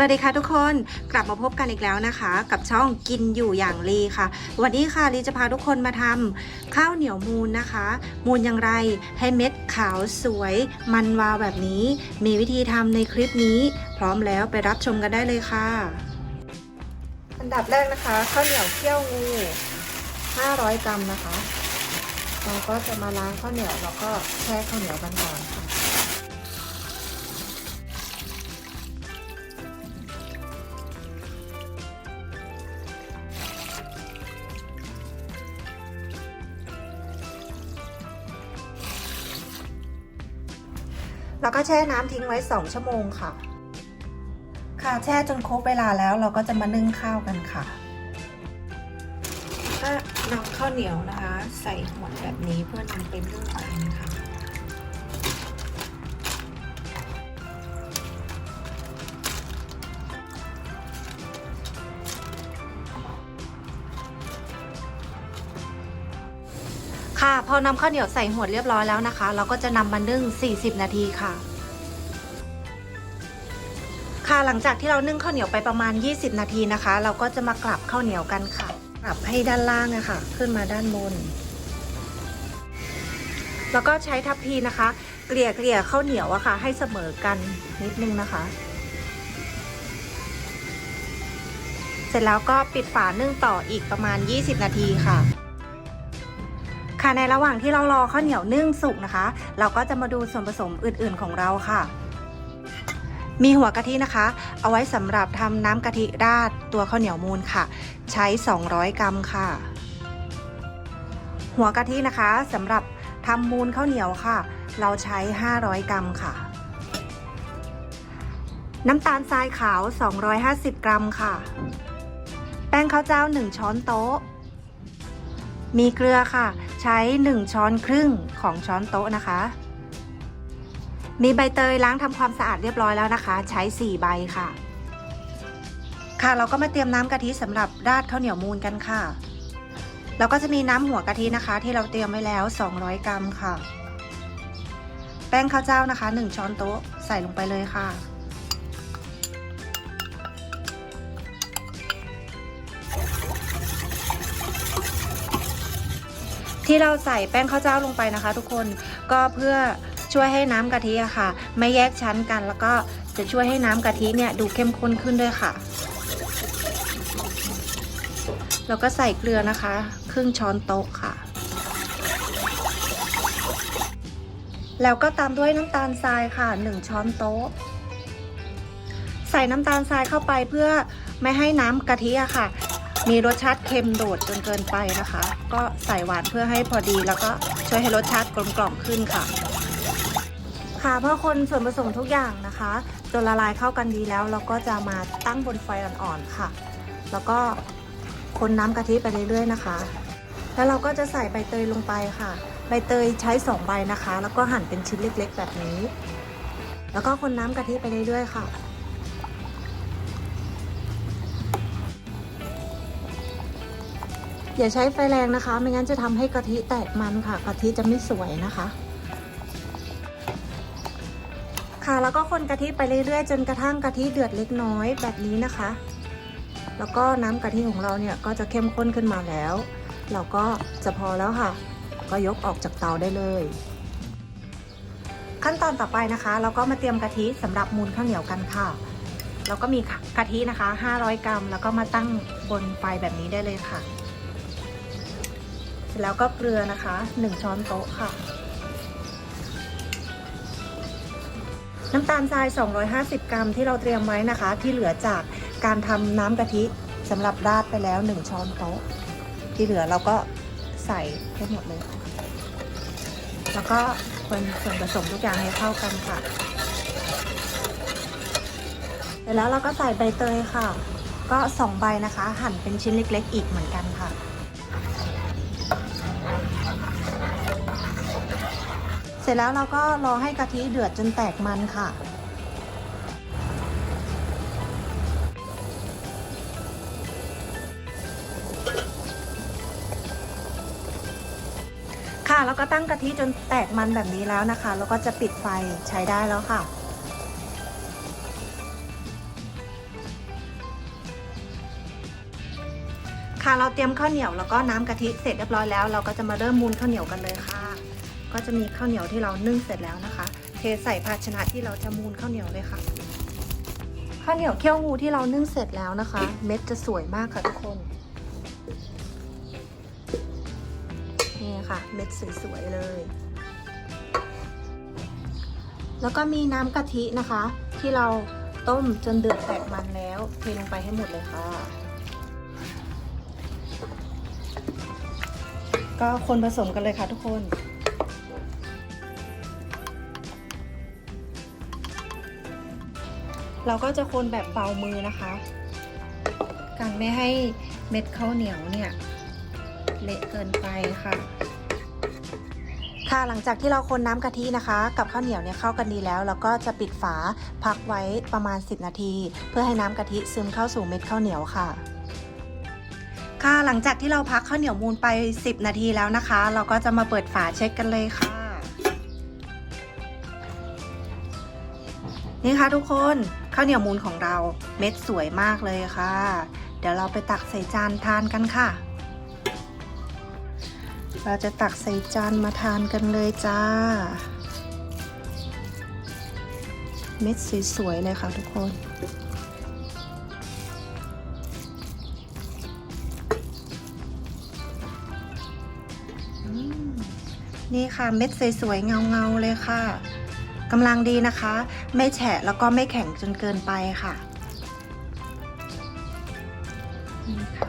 วัสดีค่ะทุกคนกลับมาพบกันอีกแล้วนะคะ กับช่องกินอยู่อย่างลีค่ะ วันนี้ค่ะลีจะพาทุกคนมาทำข้าวเหนียวมูนนะคะ มูนอย่างไรให้เม็ดขาวสวยมันวาวแบบนี้ มีวิธีทำในคลิปนี้ พร้อมแล้วไปรับชมกันได้เลยค่ะ อันดับแรกนะคะข้าวเหนียวเคี่ยวงู 500 กรัมนะคะเราก็จะมาล้างข้าวเหนียวแล้วก็แช่ข้าวเหนียวกันก่อน แล้วก็แช่น้ำทิ้งไว้ 2 ชั่วโมงค่ะ ค่ะแช่จนครบเวลาแล้วเราก็จะมานึ่งข้าวกันค่ะก็นำข้าวเหนียวนะคะ ใส่หมดแบบนี้เพื่อนำไปนึ่งกันค่ะ พอนำข้าวเหนียวใส่หัวเรียบร้อยแล้วนะคะ เราก็จะนำมานึ่ง 40 นาทีค่ะ ค่ะหลังจากที่เรานึ่งข้าวเหนียวไปประมาณ 20 นาทีนะคะ เราก็จะมากลับข้าวเหนียวกันค่ะ กลับให้ด้านล่างอะค่ะ ขึ้นมาด้านบน แล้วก็ใช้ทัพพีนะคะ เกลี่ยเกลี่ยข้าวเหนียวอะค่ะ ให้เสมอกันนิดนึงนะคะเสร็จแล้วก็ปิดฝานึ่งต่ออีกประมาณ 20 นาทีค่ะ ค่ะในระหว่างที่เรารอข้าวเหนียวนึ่งสุกนะคะ เราก็จะมาดูส่วนผสมอื่นๆของเราค่ะ มีหัวกะทินะคะ เอาไว้สำหรับทำน้ำกะทิราดตัวข้าวเหนียวมูนค่ะ ใช้ 200 กรัมค่ะ หัวกะทินะคะสำหรับทำมูนข้าวเหนียวค่ะ เราใช้ 500 กรัมค่ะ น้ำตาลทรายขาว 250 กรัมค่ะ แป้งข้าวเจ้า 1 ช้อนโต๊ะ มีเกลือค่ะ ใช้ 1 ช้อนครึ่งของช้อนโต๊ะนะคะ มีใบเตยล้างทำความสะอาดเรียบร้อยแล้วนะคะ ใช้ 4 ใบค่ะ ค่ะเราก็มาเตรียมน้ำกะทิสำหรับราดข้าวเหนียวมูนกันค่ะแล้วก็จะมีน้ำหัวกะทินะคะ ที่เราเตรียมไว้แล้ว 200 กรัมค่ะ แป้งข้าวเจ้านะคะ 1 ช้อนโต๊ะใส่ลงไปเลยค่ะ ที่เราใส่แป้งข้าวเจ้าลงไปนะคะ ทุกคนก็เพื่อช่วยให้น้ำกะทิอะค่ะ ไม่แยกชั้นกัน แล้วก็จะช่วยให้น้ำกะทิเนี่ยดูเข้มข้นขึ้นด้วยค่ะ แล้วก็ใส่เกลือนะคะ ครึ่งช้อนโต๊ะค่ะ แล้วก็ตามด้วยน้ำตาลทรายค่ะ 1 ช้อนโต๊ะ ใส่น้ำตาลทรายเข้าไปเพื่อไม่ให้น้ำกะทิอะค่ะ มีรสชาติเค็มโดดจนเกินไปนะคะ ก็ใส่หวานเพื่อให้พอดีแล้วก็ช่วยให้รสชาติกลมกล่อมขึ้นค่ะ ค่ะเพื่อคนส่วนผสมทุกอย่างนะคะจนละลายเข้ากันดีแล้ว เราก็จะมาตั้งบนไฟอ่อนๆค่ะ แล้วก็คนน้ำกะทิไปเรื่อยๆนะคะ แล้วเราก็จะใส่ใบเตยลงไปค่ะ ใบเตยใช้2ใบนะคะ แล้วก็หั่นเป็นชิ้นเล็กๆ แบบนี้ แล้วก็คนน้ำกะทิไปเรื่อยๆค่ะ อย่าใช้ไฟแรงนะคะ ไม่งั้นจะทำให้กะทิแตกมันค่ะ กะทิจะไม่สวยนะคะ ค่ะแล้วก็คนกะทิไปเรื่อยๆ จนกระทั่งกะทิเดือดเล็กน้อยแบบนี้นะคะ แล้วก็น้ำกะทิของเราเนี่ยก็จะเข้มข้นขึ้นมาแล้ว เราก็จะพอแล้วค่ะ ก็ยกออกจากเตาได้เลย ขั้นตอนต่อไปนะคะ เราก็มาเตรียมกะทิสำหรับมูนข้าวเหนียวกันค่ะเราก็มีกะทินะคะ 500 กรัม แล้วก็มาตั้งบนไฟแบบนี้ได้เลยค่ะ ร็จแล้วก็เกลือนะคะ 1 ช้อนโต๊ะค่ะ น้ำตาลทราย 250 กรัมที่เราเตรียมไว้นะคะ ที่เหลือจากการทำน้ำกะทิสำหรับราดไปแล้ว 1 ช้อนโต๊ะ ที่เหลือเราก็ใส่ให้หมดเลย แล้วก็คนส่วนผสมทุกอย่างให้เข้ากันค่ะเสร็จแล้วเราก็ใส่ใบเตยค่ะ ก็ 2 ใบนะคะ หั่นเป็นชิ้นเล็ก ๆ อีกเหมือนกันค่ะ เสร็จแล้วเราก็รอให้กะทิเดือดจนแตกมันค่ะ ค่ะแล้วก็ตั้งกะทิจนแตกมันแบบนี้แล้วนะคะ แล้วก็จะปิดไฟใช้ได้แล้วค่ะค่ะเราเตรียมข้าวเหนียวแล้วก็น้ำกะทิเสร็จเรียบร้อยแล้วเราก็จะมาเริ่มมูนข้าวเหนียวกันเลยค่ะ ก็จะมีข้าวเหนียวที่เรานึ่งเสร็จแล้วนะคะ เทใส่ภาชนะที่เราจะมูนข้าวเหนียวเลยค่ะ ข้าวเหนียวเคี่ยวงูที่เรานึ่งเสร็จแล้วนะคะ เม็ดจะสวยมากค่ะทุกคนนี่ค่ะ เม็ดสวยๆเลย แล้วก็มีน้ำกะทินะคะ ที่เราต้มจนเดือดแตกมันแล้วเทลงไปให้หมดเลยค่ะ ก็คนผสมกันเลยค่ะทุกคน เราก็จะคนแบบเบามือนะคะ กันไม่ให้เม็ดข้าวเหนียวเนี่ยเละเกินไปค่ะ ค่ะหลังจากที่เราคนน้ำกะทินะคะ กับข้าวเหนียวเนี่ยเข้ากันดีแล้วเราก็จะปิดฝาพักไว้ประมาณ 10 นาที เพื่อให้น้ำกะทิซึมเข้าสู่เม็ดข้าวเหนียวค่ะค่ะหลังจากที่เราพักข้าวเหนียวมูลไป 10 นาทีแล้วนะคะ เราก็จะมาเปิดฝาเช็คกันเลยค่ะ นี่ค่ะทุกคน ข้าวเหนียวมูลของเราเม็ดสวยมากเลยค่ะ เดี๋ยวเราไปตักใส่จานทานกันค่ะ เราจะตักใส่จานมาทานกันเลยจ้า เม็ดสวยๆเลยค่ะทุกคนนี่ค่ะเม็ดสวยๆเงาๆเลยค่ะ กำลังดีนะคะ ไม่แฉะแล้วก็ไม่แข็งจนเกินไปค่ะนี่ค่ะ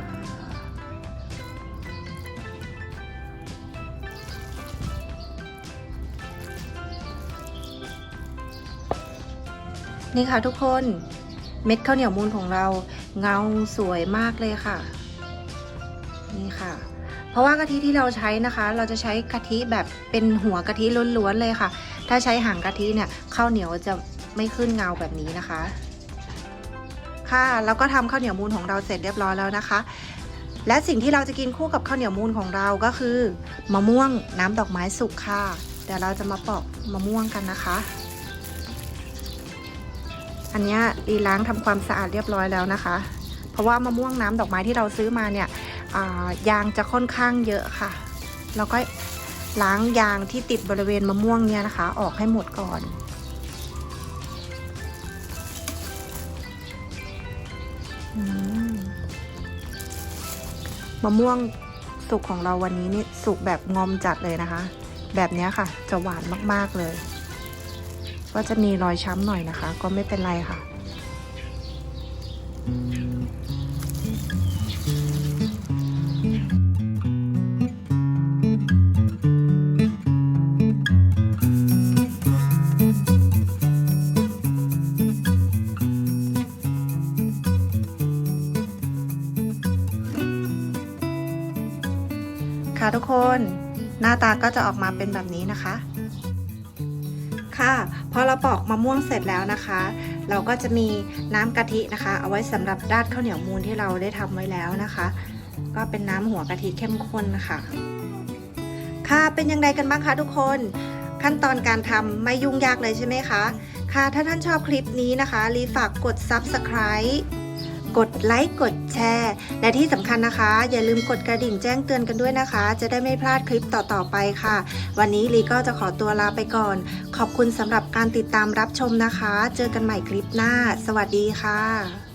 นี่ค่ะทุกคนเม็ดข้าวเหนียวมูลของเราเงาสวยมากเลยค่ะ นี่ค่ะ เพราะว่ากะทิที่เราใช้นะคะ เราจะใช้กะทิแบบเป็นหัวกะทิล้วนๆเลยค่ะ ถ้าใช้หางกะทิเนี่ยข้าวเหนียวจะไม่ขึ้นเงาแบบนี้นะคะ ค่ะแล้วก็ทำข้าวเหนียวมูลของเราเสร็จเรียบร้อยแล้วนะคะ และสิ่งที่เราจะกินคู่กับข้าวเหนียวมูลของเราก็คือมะม่วงน้ำดอกไม้สุกค่ะเดี๋ยวเราจะมาปอกมะม่วงกันนะคะ อันนี้ยดีล้างทำความสะอาดเรียบร้อยแล้วนะคะ เพราะว่ามะม่วงน้ำดอกไม้ที่เราซื้อมาเนี่ยายางจะค่อนข้างเยอะค่ะ แล้วก็ ล้างยางที่ติดบริเวณมะม่วงเนี่ยนะคะ ออกให้หมดก่อนมะม่วงสุกของเราวันนี้นี่สุกแบบงอมจัดเลยนะคะ แบบนี้ค่ะ จะหวานมากๆเลย ก็จะมีรอยช้ำหน่อยนะคะ ก็ไม่เป็นไรค่ะะคะทุกคน หน้าตาก็จะออกมาเป็นแบบนี้นะคะ ค่ะ พอเราปอกมะม่วงเสร็จแล้วนะคะ เราก็จะมีน้ำกะทินะคะ เอาไว้สำหรับราดข้าวเหนียวมูนที่เราได้ทำไว้แล้วนะคะ ก็เป็นน้ำหัวกะทิเข้มข้นนะคะค่ะเป็นยังไงกันบ้างคะทุกคนขั้นตอนการทำไม่ยุ่งยากเลยใช่ไหมคะ ค่ะ ถ้าท่านชอบคลิปนี้นะคะ รีฝากกด subscribe กดไลค์กดแชร์ และที่สำคัญนะคะ อย่าลืมกดกระดิ่งแจ้งเตือนกันด้วยนะคะ จะได้ไม่พลาดคลิปต่อๆไปค่ะ วันนี้ลีก็จะขอตัวลาไปก่อน ขอบคุณสำหรับการติดตามรับชมนะคะ เจอกันใหม่คลิปหน้า สวัสดีค่ะ